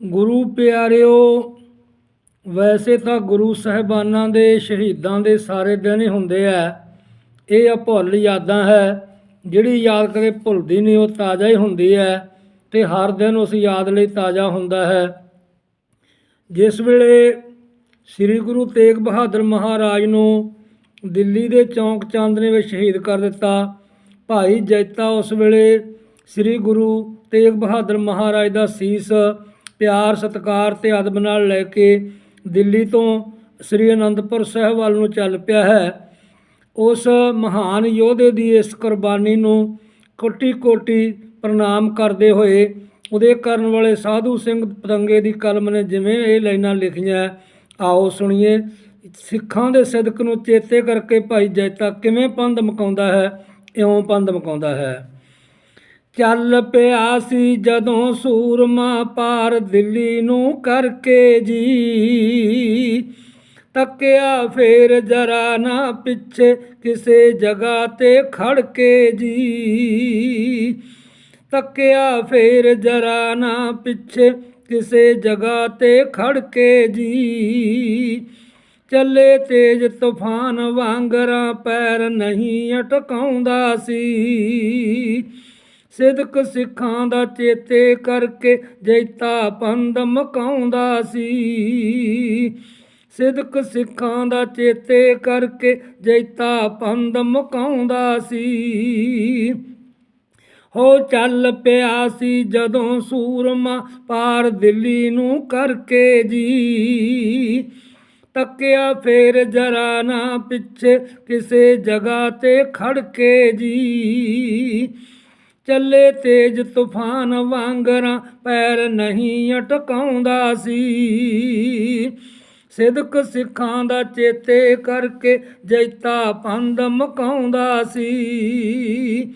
ਗੁਰੂ ਪਿਆਰਿਓ, ਵੈਸੇ ਤਾਂ ਗੁਰੂ ਸਾਹਿਬਾਨਾਂ ਦੇ ਸ਼ਹੀਦਾਂ ਦੇ ਸਾਰੇ ਦਿਨ ਹੀ ਹੁੰਦੇ ਆ। ਇਹ ਅਭੁੱਲ ਯਾਦਾਂ ਹੈ, ਜਿਹੜੀ ਯਾਦ ਕਦੇ ਭੁੱਲਦੀ ਨਹੀਂ, ਉਹ ਤਾਜ਼ਾ ਹੀ ਹੁੰਦੀ ਹੈ ਤੇ ਹਰ ਦਿਨ ਉਸ ਯਾਦ ਲਈ ਤਾਜ਼ਾ ਹੁੰਦਾ ਹੈ। ਜਿਸ ਵੇਲੇ ਸ੍ਰੀ ਗੁਰੂ ਤੇਗ ਬਹਾਦਰ ਮਹਾਰਾਜ ਨੂੰ ਦਿੱਲੀ ਦੇ ਚੌਂਕ ਚਾਂਦਨੀ ਵਿੱਚ ਸ਼ਹੀਦ ਕਰ ਦਿੱਤਾ, ਭਾਈ ਜੈਤਾ ਉਸ ਵੇਲੇ ਸ੍ਰੀ ਗੁਰੂ ਤੇਗ ਬਹਾਦਰ ਮਹਾਰਾਜ ਦਾ ਸੀਸ ਪਿਆਰ, ਸਤਿਕਾਰ ਤੇ ਅਦਬ ਨਾਲ ਲੈ ਕੇ ਦਿੱਲੀ ਤੋਂ ਸ੍ਰੀ ਅਨੰਦਪੁਰ ਸਾਹਿਬ ਵੱਲ ਨੂੰ ਚੱਲ ਪਿਆ ਹੈ। ਉਸ ਮਹਾਨ ਯੋਧੇ ਦੀ ਇਸ ਕੁਰਬਾਨੀ ਨੂੰ ਕੋਟੀ ਕੋਟੀ ਪ੍ਰਣਾਮ ਕਰਦੇ ਹੋਏ ਉਹਦੇ ਕਰਨ ਵਾਲੇ ਸਾਧੂ ਸਿੰਘ ਪਤੰਗੇ ਦੀ ਕਲਮ ਨੇ ਜਿਵੇਂ ਇਹ ਲਾਈਨਾਂ ਲਿਖੀਆਂ, ਆਓ ਸੁਣੀਏ। ਸਿੱਖਾਂ ਦੇ ਸਿਦਕ ਨੂੰ ਚੇਤੇ ਕਰਕੇ ਭਾਈ ਜੈਤਾ ਕਿਵੇਂ ਪੰਧ ਮਕਾਉਂਦਾ ਹੈ, ਇਉਂ ਪੰਧ ਮਕਾਉਂਦਾ ਹੈ। ਚੱਲ ਪਿਆ ਸੀ ਜਦੋਂ ਸੂਰਮਾ ਪਾਰ ਦਿੱਲੀ ਨੂੰ ਕਰਕੇ ਜੀ। ਤੱਕਿਆ ਫੇਰ ਜਰਾ ਨਾ ਪਿੱਛੇ ਕਿਸੇ ਜਗ੍ਹਾ ਤੇ ਖੜ ਕੇ ਜੀ। ਤੱਕਿਆ ਫੇਰ ਜਰਾ ਨਾ ਪਿੱਛੇ ਕਿਸੇ ਜਗ੍ਹਾ ਤੇ ਖੜ ਕੇ ਜੀ। ਚੱਲੇ ਤੇਜ ਤੂਫਾਨ ਵਾਂਗਰਾਂ ਪੈਰ ਨਹੀਂ ਅਟਕਾਉਂਦਾ ਸੀ। ਸਿਦਕ ਸਿੱਖਾਂ ਦਾ ਚੇਤੇ ਕਰਕੇ ਜੈਤਾ ਪੰਦ ਮਕਾਉਂਦਾ ਸੀ। ਸਿਦਕ ਸਿੱਖਾਂ ਦਾ ਚੇਤੇ ਕਰਕੇ ਜੈਤਾ ਪੰਦ ਮਕਾਉਂਦਾ ਸੀ। ਹੋ ਚੱਲ ਪਿਆ ਸੀ ਜਦੋਂ ਸੂਰਮਾ ਪਾਰ ਦਿੱਲੀ ਨੂੰ ਕਰਕੇ ਜੀ। ਤੱਕਿਆ ਫੇਰ ਜਰਾ ਨਾ ਪਿੱਛੇ ਕਿਸੇ ਜਗ੍ਹਾ ਤੇ ਖੜ ਕੇ ਜੀ। ਚੱਲੇ ਤੇਜ ਤੂਫਾਨ ਵਾਂਗਰਾਂ ਪੈਰ ਨਹੀਂ ਅਟਕਾਉਂਦਾ ਸੀ। ਸਿਦਕ ਸਿੱਖਾਂ ਦਾ ਚੇਤੇ ਕਰਕੇ ਜੈਤਾ ਪੰਧ ਮਕਾਉਂਦਾ ਸੀ।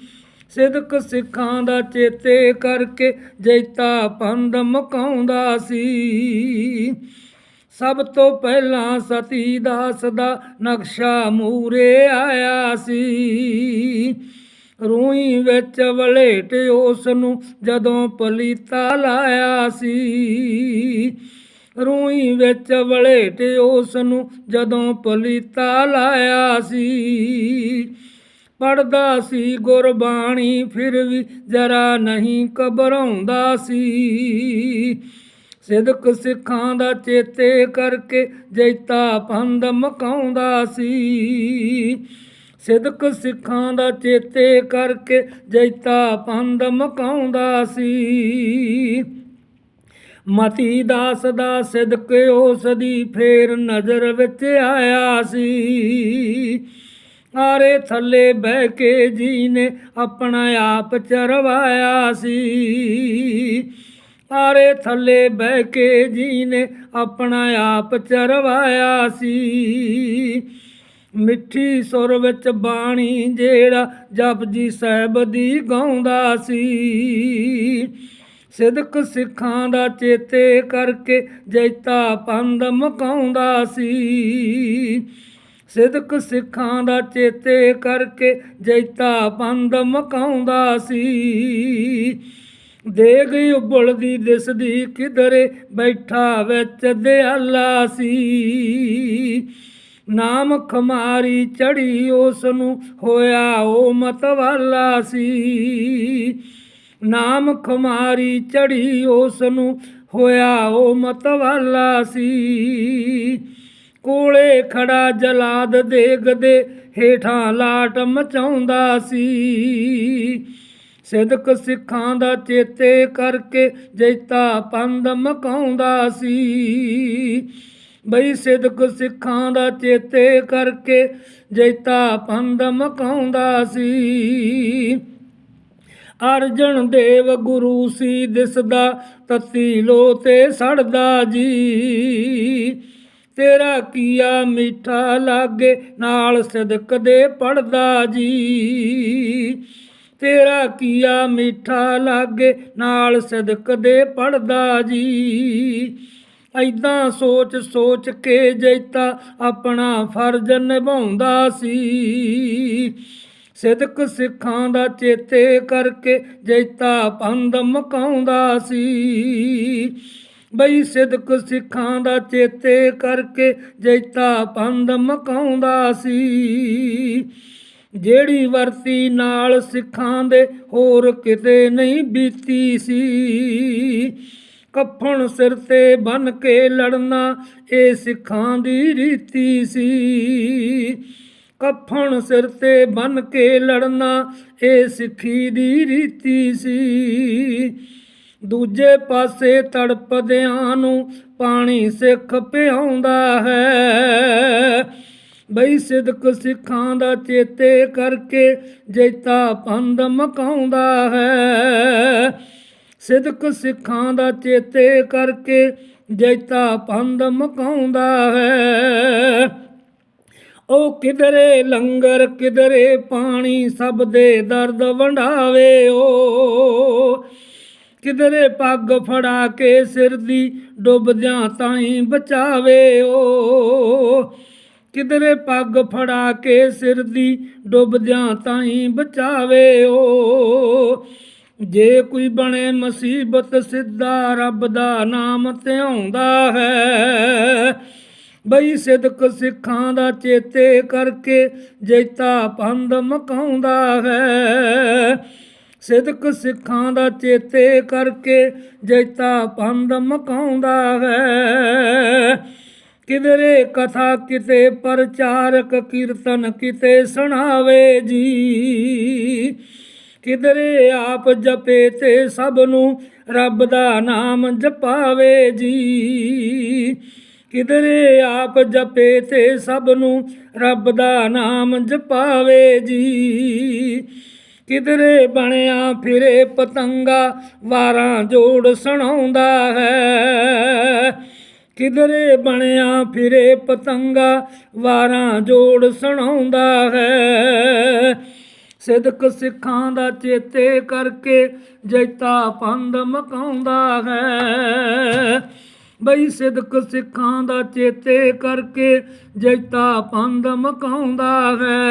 ਸਿਦਕ ਸਿੱਖਾਂ ਦਾ ਚੇਤੇ ਕਰਕੇ ਜੈਤਾ ਪੰਦ ਮਕਾਉਂਦਾ ਸੀ। ਸਭ ਤੋਂ ਪਹਿਲਾਂ ਸਤੀ ਦਾਸ ਦਾ ਨਕਸ਼ਾ ਮੂਰੇ ਆਇਆ ਸੀ। ਰੂਈ ਵਿੱਚ ਵਲੇਟ ਉਸ ਨੂੰ ਜਦੋਂ ਪਲੀਤਾ ਲਾਇਆ ਸੀ। ਰੂਈ ਵਿੱਚ ਵਲੇਟ ਉਸ ਨੂੰ ਜਦੋਂ ਪਲੀਤਾ ਲਾਇਆ ਸੀ। ਪੜਦਾ ਸੀ ਗੁਰਬਾਣੀ, ਫਿਰ ਵੀ ਜਰਾ ਨਹੀਂ ਘਬਰਾਉਂਦਾ ਸੀ। ਸਿਦਕ ਸਿੱਖਾਂ ਦਾ ਚੇਤੇ ਕਰਕੇ ਜੈਤਾ ਪੰਧ ਮਕਾਉਂਦਾ ਸੀ। ਸਿਦਕ ਸਿੱਖਾਂ ਦਾ ਚੇਤੇ ਕਰਕੇ ਜੈਤਾ ਪੰਦ ਮਕਾਉਂਦਾ ਸੀ। ਮਤੀ ਦਾਸ ਦਾ ਸਿਦਕ ਉਸ ਦੀ ਫੇਰ ਨਜ਼ਰ ਵਿੱਚ ਆਇਆ ਸੀ। ਆਰੇ ਥੱਲੇ ਬਹਿ ਕੇ ਜੀ ਨੇ ਆਪਣਾ ਆਪ ਚਰਵਾਇਆ ਸੀ। ਆਰੇ ਥੱਲੇ ਬਹਿ ਕੇ ਜੀ ਨੇ ਆਪਣਾ ਆਪ ਚਰਵਾਇਆ ਸੀ। ਮਿੱਠੀ ਸੁਰ ਵਿੱਚ ਬਾਣੀ ਜਿਹੜਾ ਜਪਜੀ ਸਾਹਿਬ ਦੀ ਗਾਉਂਦਾ ਸੀ। ਸਿਦਕ ਸਿੱਖਾਂ ਦਾ ਚੇਤੇ ਕਰਕੇ ਜੈਤਾ ਪੰਧ ਮਕਾਉਂਦਾ ਸੀ। ਸਿਦਕ ਸਿੱਖਾਂ ਦਾ ਚੇਤੇ ਕਰਕੇ ਜੈਤਾ ਪੰਧ ਮਕਾਉਂਦਾ ਸੀ। ਦੇ ਗਈ ਉਬਲਦੀ ਦਿਸਦੀ ਕਿਧਰੇ ਬੈਠਾ ਵਿੱਚ ਦਿਆਲਾ ਸੀ। ਨਾਮ ਖਮਾਰੀ ਚੜੀ ਉਸ ਨੂੰ ਹੋਇਆ ਉਹ ਮਤਵਾਲਾ ਸੀ। ਨਾਮ ਖਮਾਰੀ ਚੜੀ ਉਸ ਨੂੰ ਹੋਇਆ ਉਹ ਮਤਵਾਲਾ ਸੀ। ਕੋਲੇ ਖੜਾ ਜਲਾਦ ਦੇਖਦੇ ਹੇਠਾਂ ਲਾਟ ਮਚਾਉਂਦਾ ਸੀ। ਸਿਦਕ ਸਿੱਖਾਂ ਦਾ ਚੇਤੇ ਕਰਕੇ ਜੈਤਾ ਪੰਦ ਮਕਾਉਂਦਾ ਸੀ। ਬਈ ਸਿਦਕ ਸਿੱਖਾਂ ਦਾ ਚੇਤੇ ਕਰਕੇ ਜੈਤਾ ਪੰਧ ਮਕਾਉਂਦਾ ਸੀ। ਅਰਜਨ ਦੇਵ ਗੁਰੂ ਸੀ ਦਿਸਦਾ, ਤਤੀ ਲੋ ਤੇ ਸੜਦਾ ਜੀ। ਤੇਰਾ ਕੀਆ ਮਿੱਠਾ ਲਾਗੇ, ਨਾਲ ਸਦਕ ਦੇ ਪੜਦਾ ਜੀ। ਤੇਰਾ ਕੀਆ ਮਿੱਠਾ ਲਾਗੇ, ਨਾਲ ਸਦਕ ਦੇ ਪੜਦਾ ਜੀ। ਐਦਾਂ ਸੋਚ ਸੋਚ ਕੇ ਜੈਤਾ ਆਪਣਾ ਫਰਜ਼ ਨਿਭਾਉਂਦਾ ਸੀ। ਸਿਦਕ ਸਿੱਖਾਂ ਦਾ ਚੇਤੇ ਕਰਕੇ ਜੈਤਾ ਪੰਧ ਮਕਾਉਂਦਾ ਸੀ। ਬਈ ਸਿਦਕ ਸਿੱਖਾਂ ਦਾ ਚੇਤੇ ਕਰਕੇ ਜੈਤਾ ਪੰਧ ਮਕਾਉਂਦਾ ਸੀ। ਜਿਹੜੀ ਵਰਤੀ ਨਾਲ ਸਿੱਖਾਂ ਦੇ ਹੋਰ ਕਿਤੇ ਨਹੀਂ ਬੀਤੀ ਸੀ। ਕਫਣ ਸਿਰ ਤੇ ਬਨ ਕੇ ਲੜਨਾ, ਇਹ ਸਿੱਖਾਂ ਦੀ ਰੀਤੀ ਸੀ। ਕਫਣ ਸਿਰ ਤੇ ਬਨ ਕੇ ਲੜਨਾ, ਇਹ ਸਿੱਖੀ ਦੀ ਰੀਤੀ ਸੀ। ਦੂਜੇ ਪਾਸੇ ਤੜਪਦਿਆਂ ਨੂੰ ਪਾਣੀ ਸਿੱਖ ਪਿਆਉਂਦਾ ਹੈ। ਬਈ ਸਿਦਕ ਸਿੱਖਾਂ ਦਾ ਚੇਤੇ ਕਰਕੇ ਜੈਤਾ ਪੰਧ ਮਕਾਉਂਦਾ ਹੈ। ਸਿਦਕ ਸਿੱਖਾਂ ਦਾ ਚੇਤੇ ਕਰਕੇ ਜੈਤਾ ਪੰਧ ਮਕਾਉਂਦਾ ਹੈ। ਉਹ ਕਿਧਰੇ ਲੰਗਰ, ਕਿਧਰੇ ਪਾਣੀ, ਸਭ ਦੇ ਦਰਦ ਵੰਡਾਵੇ ਓ। ਕਿਧਰੇ ਪੱਗ ਫੜਾ ਕੇ ਸਿਰ ਦੀ ਡੁੱਬਦਿਆਂ ਤਾਈਂ ਬਚਾਵੇ ਓ। ਕਿਧਰੇ ਪੱਗ ਫੜਾ ਕੇ ਸਿਰ ਦੀ ਡੁੱਬਦਿਆਂ ਤਾਈਂ ਬਚਾਵੇ ਓ। ਜੇ ਕੋਈ ਬਣੇ ਮੁਸੀਬਤ, ਸਿੱਧਾ ਰੱਬ ਦਾ ਨਾਮ ਧਿਆਉਂਦਾ ਹੈ। ਬਈ ਸਿਦਕ ਸਿੱਖਾਂ ਦਾ ਚੇਤੇ ਕਰਕੇ ਜੈਤਾ ਪੰਧ ਮਕਾਉਂਦਾ ਹੈ। ਸਿਦਕ ਸਿੱਖਾਂ ਦਾ ਚੇਤੇ ਕਰਕੇ ਜੈਤਾ ਪੰਧ ਮਕਾਉਂਦਾ ਹੈ। ਕਿਧਰੇ ਕਥਾ, ਕਿਤੇ ਪ੍ਰਚਾਰਕ ਕੀਰਤਨ, ਕਿਤੇ ਸੁਣਾਵੇ ਜੀ। ਕਿਧਰੇ ਆਪ ਜਪੇ ਤੇ ਸਭ ਨੂੰ ਰੱਬ ਦਾ ਨਾਮ ਜਪਾਵੇ ਜੀ। ਕਿਧਰੇ ਆਪ ਜਪੇ ਤੇ ਸਭ ਨੂੰ ਰੱਬ ਦਾ ਨਾਮ ਜਪਾਵੇ ਜੀ। ਕਿਧਰੇ ਬਣਿਆ ਫਿਰੇ ਪਤੰਗਾ ਵਾਰਾਂ ਜੋੜ ਸੁਣਾਉਂਦਾ ਹੈ। ਕਿਧਰੇ ਬਣਿਆ ਫਿਰੇ ਪਤੰਗਾ ਵਾਰਾਂ ਜੋੜ ਸੁਣਾਉਂਦਾ ਹੈ। ਸਿਦਕ ਸਿੱਖਾਂ ਦਾ ਚੇਤੇ ਕਰਕੇ ਜੈਤਾ ਪੰਧ ਮਕਾਉਂਦਾ ਹੈ। ਬਈ ਸਿਦਕ ਸਿੱਖਾਂ ਦਾ ਚੇਤੇ ਕਰਕੇ ਜੈਤਾ ਪੰਧ ਮਕਾਉਂਦਾ ਹੈ।